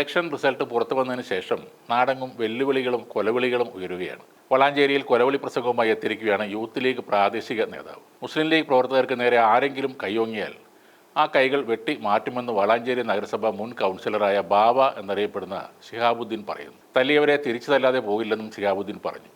Election result പുറത്തു വന്നതിന് ശേഷം നാടെങ്ങും വെല്ലുവിളികളും കൊലവിളികളും ഉയരുകയാണ്. വളാഞ്ചേരിയിൽ കൊലവിളി പ്രസംഗവുമായി എത്തിയിരിക്കുകയാണ് യൂത്ത് ലീഗ് പ്രാദേശിക നേതാവ്. മുസ്ലിം ലീഗ് പ്രവർത്തകർക്ക് നേരെ ആരെങ്കിലും കൈയോങ്ങിയാൽ ആ കൈകൾ വെട്ടി മാറ്റുമെന്ന് വളാഞ്ചേരി നഗരസഭ മുൻ കൗൺസിലറായ ബാബ എന്നറിയപ്പെടുന്ന ഷിഹാബുദ്ദീൻ പറയുന്നു. തല്ലിയവരെ തിരിച്ചു തല്ലാതെ പോകില്ലെന്നും ഷിഹാബുദ്ദീൻ പറഞ്ഞു.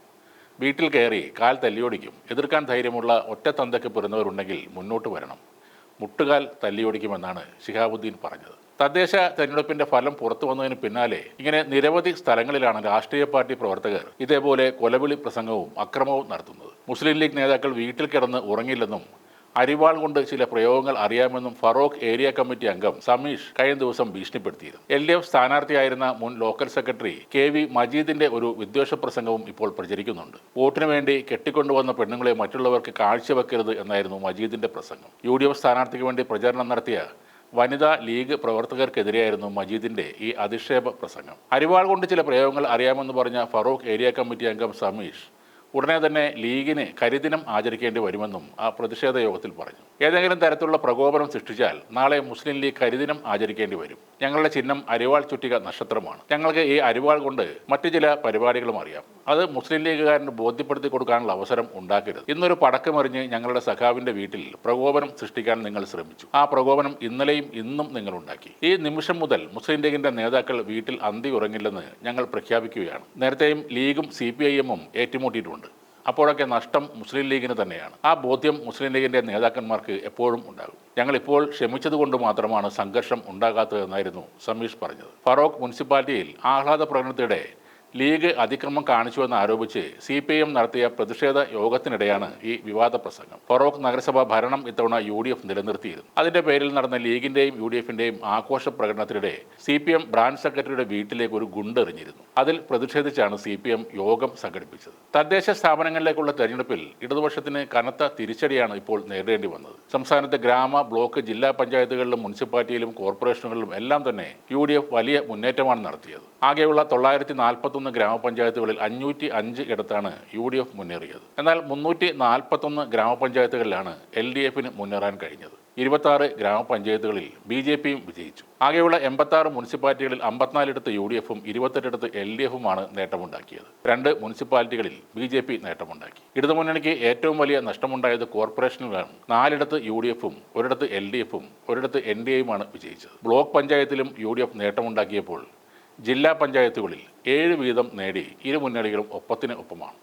വീട്ടിൽ കയറി കാൽ തല്ലിയോടിക്കും. എതിർക്കാൻ ധൈര്യമുള്ള ഒറ്റത്തന്തയ്ക്ക് പെരുന്നവരുണ്ടെങ്കിൽ മുന്നോട്ട് വരണം. മുട്ടുകാൽ തല്ലിയോടിക്കുമെന്നാണ് ശിഹാബുദ്ദീൻ പറഞ്ഞത്. തദ്ദേശ തെരഞ്ഞെടുപ്പിന്റെ ഫലം പുറത്തു വന്നതിന് പിന്നാലെ ഇങ്ങനെ നിരവധി സ്ഥലങ്ങളിലാണ് രാഷ്ട്രീയ പാർട്ടി പ്രവർത്തകർ ഇതേപോലെ കൊലവിളി പ്രസംഗവും അക്രമവും നടത്തുന്നത്. മുസ്ലിം ലീഗ് നേതാക്കൾ വീട്ടിൽ കിടന്ന് ഉറങ്ങില്ലെന്നും അരിവാൾ കൊണ്ട് ചില പ്രയോഗങ്ങൾ അറിയാമെന്നും ഫറോക്ക് ഏരിയ കമ്മിറ്റി അംഗം സമീഷ് കഴിഞ്ഞ ദിവസം ഭീഷണിപ്പെടുത്തിയിരുന്നു. എൽ ഡി എഫ് സ്ഥാനാർത്ഥിയായിരുന്ന മുൻ ലോക്കൽ സെക്രട്ടറി കെ വി മജീദിന്റെ ഒരു വിദ്വേഷ പ്രസംഗവും ഇപ്പോൾ പ്രചരിക്കുന്നുണ്ട്. വോട്ടിനു വേണ്ടി കെട്ടിക്കൊണ്ടുവന്ന പെണ്ണുങ്ങളെ മറ്റുള്ളവർക്ക് കാഴ്ചവെക്കരുത് എന്നായിരുന്നു മജീദിന്റെ പ്രസംഗം. യു ഡി എഫ് സ്ഥാനാർത്ഥിക്ക് വേണ്ടി പ്രചാരണം നടത്തിയ വനിതാ ലീഗ് പ്രവർത്തകർക്കെതിരെയായിരുന്നു മജീദിന്റെ ഈ അധിക്ഷേപ പ്രസംഗം. അരിവാൾ കൊണ്ട് ചില പ്രയോഗങ്ങൾ അറിയാമെന്ന് പറഞ്ഞ ഫറൂഖ് ഏരിയ കമ്മിറ്റി അംഗം സമീഷ് ഉടനെ തന്നെ ലീഗിന് കരിദിനം ആചരിക്കേണ്ടി വരുമെന്നും ആ പ്രതിഷേധ യോഗത്തിൽ പറഞ്ഞു. ഏതെങ്കിലും തരത്തിലുള്ള പ്രകോപനം സൃഷ്ടിച്ചാൽ നാളെ മുസ്ലിം ലീഗ് കരിദിനം ആചരിക്കേണ്ടി വരും. ഞങ്ങളുടെ ചിഹ്നം അരിവാൾ ചുറ്റിക നക്ഷത്രമാണ്. ഞങ്ങൾക്ക് ഈ അരിവാൾ കൊണ്ട് മറ്റു ചില പരിപാടികളും അറിയാം. അത് മുസ്ലിം ലീഗുകാരന് ബോധ്യപ്പെടുത്തി കൊടുക്കാനുള്ള അവസരം ഉണ്ടാക്കരുത്. ഇന്നൊരു പടക്കമെറിഞ്ഞ് ഞങ്ങളുടെ സഖാവിന്റെ വീട്ടിൽ പ്രകോപനം സൃഷ്ടിക്കാൻ നിങ്ങൾ ശ്രമിച്ചു. ആ പ്രകോപനം ഇന്നലെയും ഇന്നും നിങ്ങൾ ഉണ്ടാക്കി ഈ നിമിഷം മുതൽ മുസ്ലിം ലീഗിന്റെ നേതാക്കൾ വീട്ടിൽ അന്തി ഉറങ്ങില്ലെന്ന് ഞങ്ങൾ പ്രഖ്യാപിക്കുകയാണ്. നേരത്തെയും ലീഗും സി പി ഐ എമ്മും ഏറ്റുമുട്ടിയിട്ടുണ്ട്. അപ്പോഴൊക്കെ നഷ്ടം മുസ്ലിം ലീഗിന് തന്നെയാണ്. ആ ബോധ്യം മുസ്ലിം ലീഗിന്റെ നേതാക്കന്മാർക്ക് എപ്പോഴും ഉണ്ടാകും. ഞങ്ങൾ ഇപ്പോൾ ക്ഷമിച്ചതുകൊണ്ട് മാത്രമാണ് സംഘർഷം ഉണ്ടാകാത്തതെന്നായിരുന്നു സമീഷ് പറഞ്ഞത്. ഫറോക്ക് മുനിസിപ്പാലിറ്റിയിൽ ആഹ്ലാദ പ്രകടനത്തിനിടെ ലീഗ് അതിക്രമം കാണിച്ചുവെന്ന് ആരോപിച്ച് സി പി എം നടത്തിയ പ്രതിഷേധ യോഗത്തിനിടെയാണ് ഈ വിവാദ പ്രസംഗം. ഫറോക്ക് നഗരസഭ ഭരണം ഇത്തവണ യു ഡി എഫ് നിലനിർത്തിയിരുന്നു. അതിന്റെ പേരിൽ നടന്ന ലീഗിന്റെയും യു ഡി എഫിന്റെയും ആഘോഷ പ്രകടനത്തിനിടെ സി പി എം ബ്രാഞ്ച് സെക്രട്ടറിയുടെ വീട്ടിലേക്ക് ഒരു ഗുണ്ടെറിഞ്ഞിരുന്നു. അതിൽ പ്രതിഷേധിച്ചാണ് സി പി എം യോഗം സംഘടിപ്പിച്ചത്. തദ്ദേശ സ്ഥാപനങ്ങളിലേക്കുള്ള തെരഞ്ഞെടുപ്പിൽ ഇടതുപക്ഷത്തിന് കനത്ത തിരിച്ചടിയാണ് ഇപ്പോൾ നേരിടേണ്ടി വന്നത്. സംസ്ഥാനത്തെ ഗ്രാമ ബ്ലോക്ക് ജില്ലാ പഞ്ചായത്തുകളിലും മുനിസിപ്പാലിറ്റിയിലും കോർപ്പറേഷനുകളിലും എല്ലാം തന്നെ യു വലിയ മുന്നേറ്റമാണ് നടത്തിയത്. ആകെയുള്ള തൊള്ളായിരത്തി നാൽപ്പത്തൊന്ന് ഗ്രാമപഞ്ചായത്തുകളിൽ അഞ്ഞൂറ്റി അഞ്ച് ഇടത്താണ് യു ഡി എഫ് മുന്നേറിയത്. എന്നാൽ മുന്നൂറ്റി നാൽപ്പത്തൊന്ന് ഗ്രാമപഞ്ചായത്തുകളിലാണ് എൽ ഡി എഫിന് മുന്നേറാൻ കഴിഞ്ഞത്. ഇരുപത്തി ഗ്രാമപഞ്ചായത്തുകളിൽ ബി ജെ പിയും വിജയിച്ചു. ആകെയുള്ള എൺപത്തി ആറ് മുനിസിപ്പാലിറ്റികളിൽ അമ്പത്തിനാലിടത്ത് യു ഡി എഫും ഇരുപത്തെട്ടിടത്ത് എൽ ഡി എഫുമാണ് നേട്ടമുണ്ടാക്കിയത്. രണ്ട് മുനിസിപ്പാലിറ്റികളിൽ ബി ജെ പി നേട്ടമുണ്ടാക്കി. ഇടതുമുന്നണിക്ക് ഏറ്റവും വലിയ നഷ്ടമുണ്ടായത് കോർപ്പറേഷനിലാണ്. നാലിടത്ത് യു ഡി എഫും ഒരിടത്ത് എൽ ഡി എഫും ഒരിടത്ത് എൻ ഡി എയുമാണ് വിജയിച്ചത്. ബ്ലോക്ക് പഞ്ചായത്തിലും യു ഡി എഫ് നേട്ടമുണ്ടാക്കിയപ്പോൾ ജില്ലാ പഞ്ചായത്തുകളിൽ ഏഴ് വീതം നേടി ഇരു മുന്നണികളും ഒപ്പത്തിന് ഒപ്പമാണ്.